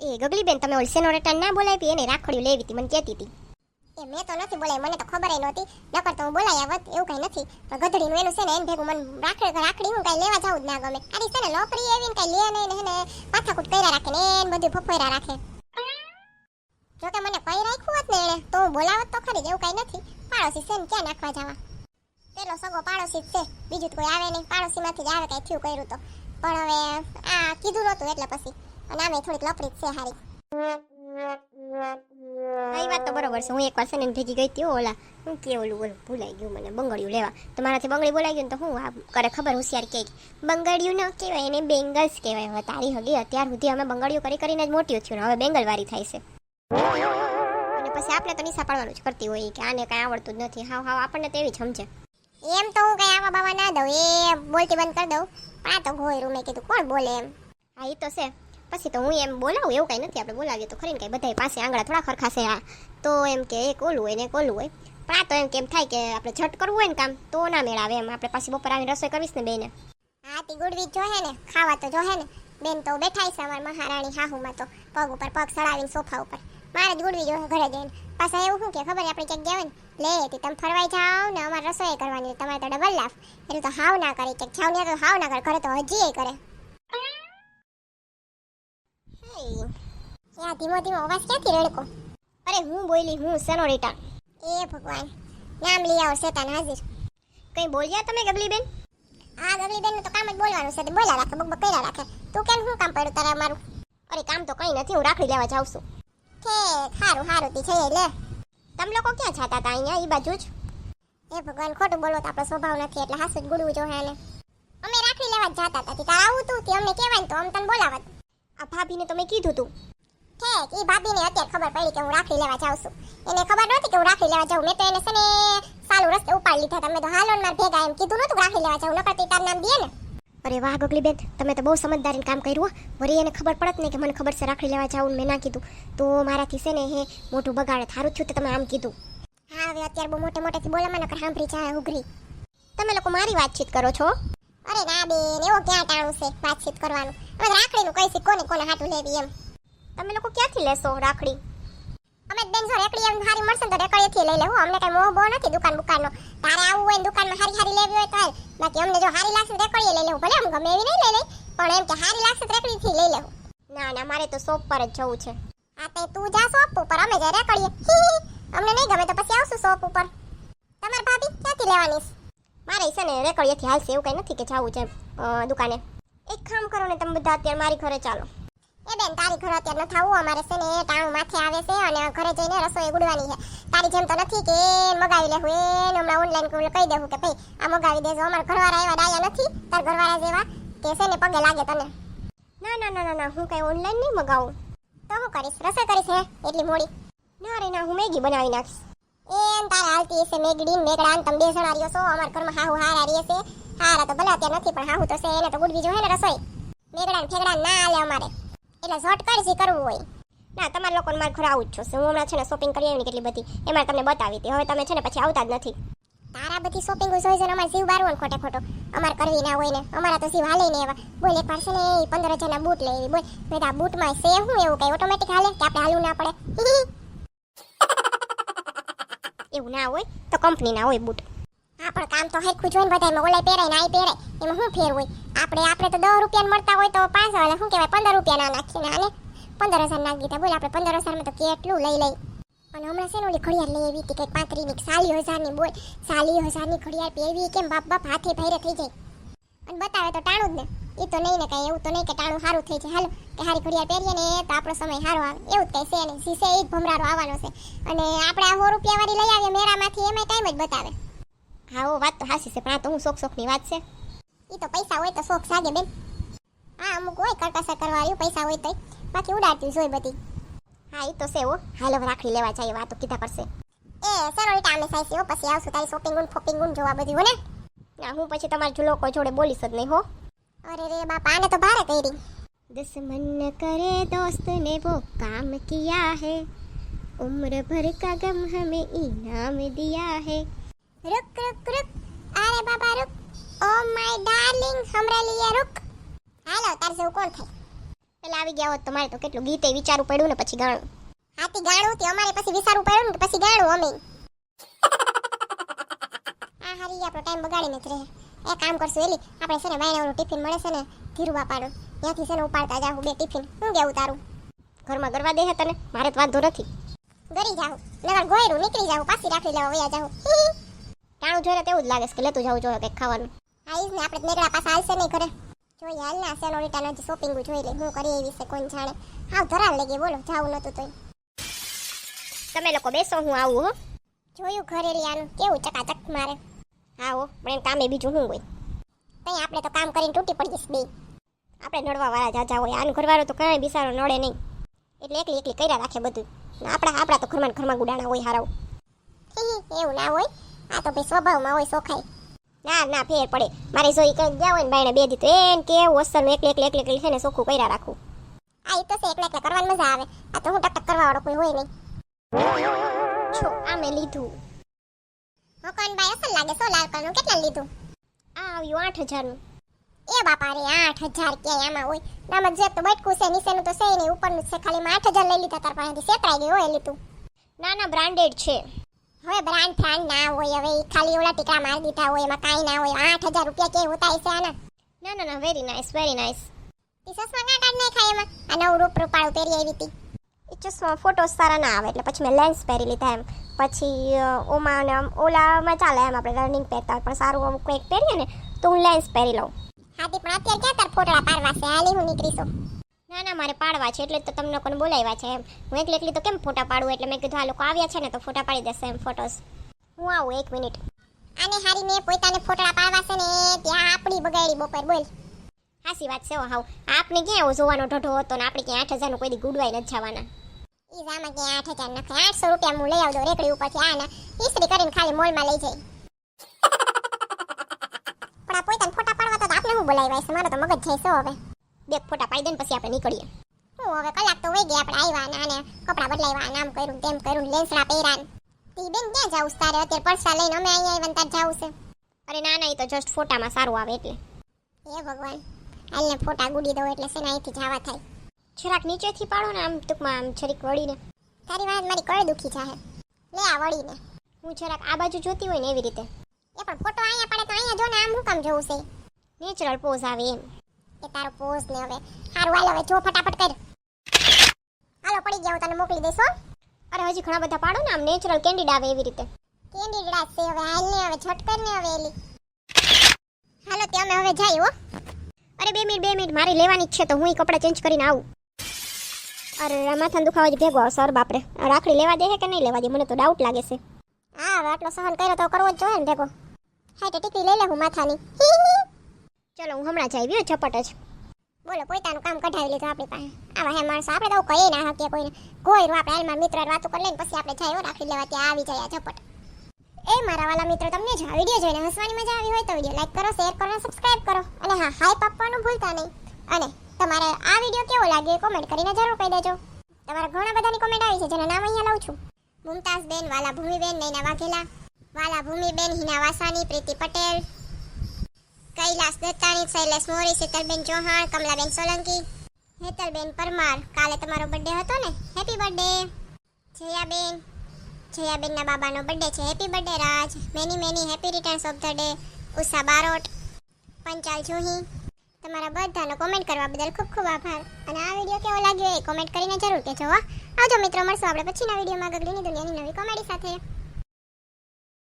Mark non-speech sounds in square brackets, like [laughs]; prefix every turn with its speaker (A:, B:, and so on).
A: એ ગગલી બેન તમે all return ના બોલાવી એને રાખડીઓ લેવી હતી, મને કહેતી હતી.
B: એ મેં તો નથી બોલાય મને તો ખબર નહોતી. નકર તો હું બોલાય આવત, એવું કઈ નથી. પણ ગધડીનું એનું છે ને, એને ભેગું મને રાખડી રાખડી, હું કઈ લેવા જાઉં જ ના ગમે. આની છે ને લોપરી એવી ને લે નહીં ને એને પાથાકૂટ કર્યા રાખે ને, એને બધું ફફોયરા રાખે. જો કે મને કઈ રાખ્યું હોત ને એને તો હું બોલાવત તો ખરી, એવું કઈ નથી. પાડોશી છે ને, ક્યાં નાખવા જવા? પેલો સગો પાડોશી જ છે, બીજું કોઈ આવે નહીં. પાડોશીમાંથી જ આવે, કઈ થયું કર્યું તો. પણ હવે આ કીધું નહોતું, એટલે પછી. અને આમે થોડીક જ છે હારી.
A: એ વાત તો બરોબર છે. હું એકવાર છે ને ભેગી ગઈ હતી ઓલા હું કે ઓલું ઓલું ભૂલાઈ ગયું મને બંગડિયું લેવા. તમારાથી બંગડી બોલાઈ ગયું તો હું આ કરે ખબર હોશિયાર કે બંગડિયું ન કહેવાય એને બેંગલ્સ કહેવાય. હવે તારી હગી અત્યાર સુધી અમે બંગડિયું કરી કરીને જ મોટી થયું હવે બેંગલવારી થાય છે. અને પછી આપણે તો નિશા પાડવાનું જ કરતી હોય કે આને કાંઈ આવડતું જ નથી. હાવ હાવ આપણને તો એવી જ સમજે.
B: એમ તો હું કઈ આવા બાવા ના દઉં એ બોલતી બંધ કરી દઉં. પણ આ તો ગોયરું મેં કીધું કોણ બોલે એમ?
A: હા એ તો છે. પછી તો હું એમ બોલાવું, એવું કંઈ નથી. આપણે બોલાવીએ તો ખરી ને કાંઈ બધા પાસે આંગળા થોડા ખરખાશે આ તો એમ કે, એક ઓલું હોય ને એક ઓલું હોય. પણ આ તો એમ કેમ થાય કે આપણે ઝટ કરવું હોય ને કામ, તો ના મેળાવે એમ. આપણે પાછી બપોર આવીને રસોઈ કરીશ ને બેને
B: હા, તી ગુડવી જોહે ને, ખાવા તો જોહે ને. બેન તો બેઠાય છે અમારી મહારાણી હાહુમાં તો, પગ ઉપર પગ સડાવીને સોફા ઉપર. મારે જ ગુડવી જોહે ઘરે જઈને. પાછા એવું શું કે, ખબર આપણે ક્યાંક ગયા ને? લે, તે તમે ફરવાઈ જાઓ ને, અમારે રસોઈ કરવાની તમારે તો ડબલ લાફ. એટલે તો હાવ ના કરે, ક્યાંક જાવ ને તો હાવ ના કરે, ઘરે તો હજી કરે.
A: હે,
B: યા ધીમો ધીમો અવાજ ક્યાંથી રડકો?
A: અરે હું બોલી હું સેનોરિટા
B: એ ભગવાન નામ લઈ આવો શેતાન હાજર.
A: કંઈ બોલ્યા તમે ગબલી બેન
B: આ ગબલી બેન તો કામ જ બોલવાનું છે બોલ્યા રાખે બક બક કર્યા રાખે. તું કેમ શું કામ પડ્યું તારે અમારું?
A: અરે કામ તો કંઈ નથી હું રાખડી લેવા જાઉં છું.
B: ઠેક સારું સારું તી છે લે.
A: તમે લોકો ક્યાં જતા હતા અહીંયા એ બાજુ જ?
B: એ ભગવાન ખોટું બોલો તો આપણો સ્વભાવ નથી એટલે હાસુ જ ગુડવું જો હે અમે રાખડી લેવા જ જતા હતા તી આવું તું અમને કહેવાય તો અમ તને બોલાવત.
A: આ ભાભીને તમે કીધું તું.
B: ઠેક એ ભાભીને અત્યારે ખબર પડી કે હું રાખડી લેવા જાઉં છું. એને ખબર નહોતી કે હું રાખડી લેવા જાઉં. મેં તો એને છે ને સાલું રસ્તે ઉપાડી લીધા તમે તો હાલો માર ભેગા એમ કીધું નહોતું રાખડી લેવા જાઉં. નકર તી તાર નામ દે ને.
A: અરે વાહ ગગલી બેન તમે તો બહુ સમજદારીનું કામ કર્યું વરી એને ખબર પડત નહીં કે મને ખબર છે રાખડી લેવા જાઉં મેં ના કીધું. તો મારાથી છે ને હે મોટું બગાડે. થારું થયું તો તમે આમ કીધું.
B: હા, હવે અત્યારે બહુ મોટે મોટેથી બોલામાં નકર સાંભળી જાય ઉઘરી.
A: તમે લોકો મારી વાતચીત કરો છો?
B: અરે ના બેન, એવો ક્યાં ટાણું છે વાતચીત કરવાનું? અમે રાખડીનું છે કોને કોને હાટું લેવી એમ.
A: તમે લોકો ક્યાંથી લેશો રાખડી?
B: અમે બેન જો રેકડી એમ હારી મળશે તો રેકડીથી લઈ લેવું. અમને કઈ મોહ બો નથી દુકાન બુકાનનો. તારે આવું હોય દુકાનમાં હારી હારી લેવી હોય તો બાકી અમને જો હારી લાગશે રેકડી લઈ લેવું. ભલે આમ ગમે એવી નહીં લઈ લઈ, પણ એમ કે હારી લાગશે રેકડીથી લઈ લેવું.
A: ના ના, મારે તો શોપ પર જ જવું છે.
B: આ તે તું જા શોપ ઉપર, અમે જઈ રેકડીએ. અમને નહીં ગમે તો પછી આવશું શોપ ઉપર. તમાર ભાભી ક્યાંથી લેવાની
A: મારે છે ને રેકડીએથી હાલશે એવું કંઈ નથી કે જવું છે દુકાને. એક કામ કરો ને તમે બધા અત્યારે મારી ઘરે ચાલો.
B: એ બેન, તારી ઘરે અત્યારે ન થાવું, અમારે છે ને ટાણું માથે આવે છે અને ઘરે જઈને રસોઈ ગુડવાની છે. તારી જેમ તો નથી કે મગાવી લેવું, એને હમણાં ઓનલાઈન કહી દેવું કે ભાઈ, આ મગાવી દેજો, અમારા ઘરવાળા એવા ડાયા નથી, તાર ઘરવાળા જેવા કે છે ને પગે લાગે તને.
A: ના ના ના ના ના, હું કાંઈ ઓનલાઈન નહીં મગાવું.
B: તો હું કરીશ, રસોઈ કરીશ હે, એટલી મોડી.
A: ના રે, ના, હું મેગી બનાવી નાખીશ.
B: એમ તો ભલે તો છે, એને તો ગુડવી મેગડાન ફેગડાન ના અમારે. એટલે ઝટ કરશી કરવું હોય.
A: ના, તમારા લોકોને મારે આવું જ છું. હું છે ને શોપિંગ કરી કેટલી બધી એમાં તમને બતાવી હતી. હવે તમે છે ને પછી આવતા જ નથી.
B: તારા બધી શોપિંગ હોય છે અમારે જીવ બારવું ને ખોટે અમારે કરવી ના હોય ને, અમારા તો પંદર હજારના બૂટ લેવી બોલ, મેં આ હું એવું કઈ ઓટોમેટિક હાલે કે આપણે હાલવું ના પડે?
A: એવું ના હોય તો કંપનીના હોય બૂટ.
B: હા, પણ કામ તો હરખું જોઈને બધા એમાં ઓલાય પહેરાય ને પહેરાય. એમાં શું ફેર હોય? આપણે આપણે તો દસ રૂપિયા મળતા હોય તો પાંચ વાળા શું કહેવાય? પંદર રૂપિયા ના નાખીને આને. પંદર હજાર નાખી દીધા બોલ આપણે, પંદર હજારમાં તો કેટલું લઈ લઈ. અને હમણાં છે ને ઓલી ઘડિયાળ લઈ આવી હતી, કંઈક પાંત્રીની સાલી હજારની બોલ. સાલી હજારની ઘડિયાળ પહેરવી, કેમ બાપ બાપ હાથે ભૈરે થઈ જાય? અને બતાવે તો ટાણું જ ને. એ તો નહીં ને કઈ એવું તો નહીં કે ટાણું સારું થઈ છે હાલો, કે હારી ઘડિયાળ પહેરીએ ને તો આપણો સમય સારો આવે. એવું જ કઈ છે નહીં. શીશે એ જ ભમરારો આવવાનો છે. અને આપણે આ સો રૂપિયા વાળી લઈ આવીએ મેરામાંથી એમાં ટાઈમ જ બતાવે.
A: હા, ઓ, વાત તો હાસી છે, પણ આ તો હું શોખ શોખની વાત છે.
B: એ તો પૈસા હોય તો શોખ સાગે બેન. હા અમુક હોય કરવા આવ્યું પૈસા હોય તો બાકી ઉડાડતી જોઈ બધી.
A: હા એ તો છે હો હાલો રાખડી લેવા જાય વાતો કીધા કરશે.
B: એ સરો ઈટા અમે સાઈસી હો, પછી આવશું તારી શોપિંગ ઉન ફોપિંગ ઉન જોવા બધું ને?
A: ના હું પછી તમારા જુલોકો જોડે બોલીશ જ નહીં હો.
B: અરે રે બાપા આને તો ભારે કરી.
A: દુશ્મન કરે દોસ્ત ને વો કામ કિયા હે. ઉમ્ર ભર કા ગમ હમે ઇનામ દિયા હે.
B: रुक रुक रुक અરે બાપા રુક. ઓ માય ડાર્લિંગ હમરા લીએ રુક. હાલો તાર જેવું કોણ થાય?
A: પેલા આવી ગયા હોત તમારે તો કેટલું ગીતે વિચારવું પડ્યું ને પછી ગાણું.
B: હાથી ગાણું તે અમારે પછી વિચારવું પડ્યું ને પછી ગાણું અમે. હારી આપણો ટાઈમ બગાડી નથી રહે. એ કામ કરશું એલી. આપણે છે ને બાયણાનું ટિફિન મળે છે ને ધીરુ બાપાનું ત્યાંથી છે ને ઉપાડતા જાઉં બે ટિફિન શું કેવું તારું?
A: ઘરમાં ગરવા દે તને? મારે તો વાંધો નથી.
B: ગરી જાઉં નગર ગોયરું નીકળી જાઉં પાછી રાખી લેવા વયા જાઉં
A: ટાણું જોઈને તેવું જ લાગે છે કે લેતું જવું જોઈએ કંઈક ખાવાનું.
B: આવીશ ને આપણે નેગડા પાસે હાલશે નહીં ઘરે. જોઈએ હાલ ના સેનોરિટાનો હજી શોપિંગ જોઈ લે હું કરી એવી છે કોણ જાણે. હાવ ધરાલ લાગી બોલો જાવું નતું તોય.
A: તમે લોકો બેસો હું આવું હો.
B: જોયું ઘરે આનું કેવું ચકાચક મારે.
A: હા હો પણ એમ કામે બીજું શું હોય?
B: તઈ આપણે તો કામ કરીને તૂટી પડી જઈશ, બે.
A: આપણે નડવા વાળા જાજા હોય, આનું ઘરવાળો તો કાંઈ બિસારો નડે નહીં. એટલે એકલી એકલી કર્યા રાખે બધું. આપણા આપણા તો ઘરમાં ઘરમાં ગુડાણા હોય હારાવ
B: એવું ના હોય? આ તો ભાઈ સ્વભાવમાં હોય, સોખાય.
A: ના ના, ફેર પડે. મારી જો ઈ કઈ ગયા હોય ને બાઈને બે દી તો એને કેવું અસર એકલી એકલી એકલી એકલી છે ને સોખું કર્યા રાખું.
B: આ તો છે, એકલા એકલા કરવાની મજા આવે. આ તો હું ટકટક ટક કરવા વાળો કોઈ હોય નહીં.
A: છો આ મેં લીધું.
B: મકાનભાઈ અસલ લાગે સો લાલ કલરનું કેટલા લીધું?
A: આ આવ્યું આઠ હજારનું.
B: એ બાપા રે આઠ હજાર ક્યાંય આમાં હોય? નામાં જે તો બટકું છે નીચેનું તો છે નહીં ઉપરનું છે ખાલી માં આઠ હજાર લઈ લીધા તાર પાસેથી સેતરાઈ ગઈ હોય લીધું.
A: ના ના બ્રાન્ડેડ છે.
B: હવે બ્રાન્ડ ફ્રાન્ડ ના હોય હવે ખાલી ઓલા ટીકરા મારી દીધા હોય એમાં કાંઈ ના હોય આઠ હજાર રૂપિયા ક્યાંય હોતા હશે આના?
A: ના ના ના વેરી નાઇસ વેરી નાઇસ
B: તી સસમાં ગાંઠ જ નહીં ખાય એમાં. આ નવું રૂપ રૂપાળું પહેરી આવી હતી
A: એ ફોટોસ સારા ના આવે, એટલે પછી મેં લેન્સ પહેરી લીધા એમ. પછી ઓમાં ને આમ, ઓલામાં ચાલે એમ, આપણે રનિંગ પહેરતા પણ સારું અમુક કંઈક પહેરીએ ને, તો હું લેન્સ પહેરી લઉં.
B: હા પણ અત્યારે ક્યાં તાર ફોટોડા પાડવા છે? હાલી હું નીકળીશું
A: ના ના, મારે પાડવા છે, એટલે તો તમને લોકોને બોલાવ્યા છે એમ. હું એકલી એકલી તો કેમ ફોટા પાડું? એટલે મેં કીધું, આ લોકો આવ્યા છે ને, તો ફોટા પાડી દેશે એમ ફોટોસ હું આવું એક મિનિટ
B: આને હારી મેં પોતાને ફોટોડા પાડવા છે ને, ત્યાં આપણી બગાડી બપોર, બોલ.
A: હાસી વાત છે હાવ. આપને ક્યાં એવો જોવાનો ઢોઢો હતો ને આપણે ક્યાં આઠ હજારનું કોઈ દી ગુડવાઈ નથી જવાના.
B: ઈ જામાં કે આઠ હજાર નખે આઠસો રૂપિયા હું લઈ આવજો રેકડી ઉપરથી. આના ઇસ્ત્રી કરીને ખાલી મોલમાં લઈ જઈ [laughs] પણ આ પોતાને ફોટા પાડવા તો આપણે હું બોલાવ્યા છે? મારો તો મગજ જાય છે હવે.
A: બે ફોટા પાડી દે પછી આપણે નીકળીએ.
B: હું હવે કલાક તો વહી ગયા આપણે આવ્યા ને આને કપડાં બદલાવ્યા નામ કર્યું તેમ કર્યું લેન્સડા પહેર્યા ને. તી બેન ક્યાં છે તારે? અત્યારે પરસા લઈને અમે અહીંયા આવ્યા તારે જાવું છે.
A: અરે ના ના એ તો જસ્ટ ફોટામાં સારું આવે એટલે.
B: હે ભગવાન. હાલને ફોટા ગુડી દઉં એટલે છે ને અહીંથી જવા થાય.
A: જરાક નીચેથી પાડો ને આમ ટૂંકમાં આમ છરીક વળીને.
B: તારી વાત મારી કળ દુખી જાહે. લે આ વળીને.
A: હું જરાક આ બાજુ જોતી હોય ને એવી રીતે.
B: એ પણ ફોટો અહીંયા પડે તો અહીંયા જો ને આમ હું કામ જોવું છે?
A: નેચરલ પોઝ આવે એમ.
B: કે તારો પોઝ ને હવે. હારું હાલ હવે જો ફટાફટ કર. હાલો પડી ગયા હું તને મોકલી દઈશ હો.
A: અરે હજી ઘણા બધા પાડો ને આમ નેચરલ કેન્ડિડ આવે એવી રીતે.
B: કેન્ડિડ છે હવે હાલ ને હવે છટકર ને હવે એલી. હાલો તે અમે હવે જઈએ હો.
A: અરે બે મિનિટ બે મિનિટ મારી લેવાની જ છે તો હું કપડાં ચેન્જ કરીને આવું. અરે માથાનો દુખાવા જ ભેગો આવશે અરે બાપરે. રાખડી લેવા દે છે કે નહીં લેવા દે? મને તો ડાઉટ લાગે છે.
B: હા આટલો સહન કર્યો તો કરવો જ જોઈએ ને ભેગો. હા તો ટીકડી લઈ લે હું માથાની. [laughs]
A: ચલો હું હમણાં જ આવી ઝપટ જ.
B: બોલો પોતાનું કામ કઢાવી લીધું આપણી પાસે. આવા હે માણસો આપણે તો કહીએ ના હકીએ કોઈને. કોઈ આપણે હાલમાં મિત્ર વાતો કરી લઈને પછી આપણે જાય રાખી લેવા ત્યાં આવી જાય ઝપટ. એ મારા વાલા મિત્રો, તમને જો આ વીડિયો જોઈને હસવાની મજા આવી હોય તો વીડિયો લાઈક કરો, શેર કરો અને સબસ્ક્રાઇબ કરો. અને હા હાઈપ આપવાનું ભૂલતા નહીં. અને તમારે આ વીડિયો કેવો લાગ્યો કોમેન્ટ કરીને જરૂર કહી દેજો. તમારા ઘણા બધાની કોમેન્ટ આવી છે, જેના નામ અહીંયા લઉં છું. મુમતાઝ બેન વાલા ભૂમિબેન નૈના વાઘેલા વાલા ભૂમિબેન હિના વાસાની, પ્રીતિ પટેલ, કૈલાસ દત્તાણી, શૈલેષ મોરી, શીતલબેન ચૌહાણ, કમલાબેન સોલંકી, હેતલબેન પરમાર. કાલે તમારો બર્થડે હતો ને? Happy birthday Jayaben. જયાબેનના બાબાનો બર્થડે છે. Happy birthday Raj. Many many happy returns of the day Usha Barot, Panchal Juhi. તમારા બધાનો કોમેન્ટ કરવા બદલ ખૂબ ખૂબ આભાર. અને આ વીડિયો કેવો લાગ્યો એ કોમેન્ટ કરીને જરૂર કહેજો આવજો મિત્રો, મળશું આપણે પછીના વિડીયોમાં ગગડીની દુનિયાની નવી કોમેડી સાથે.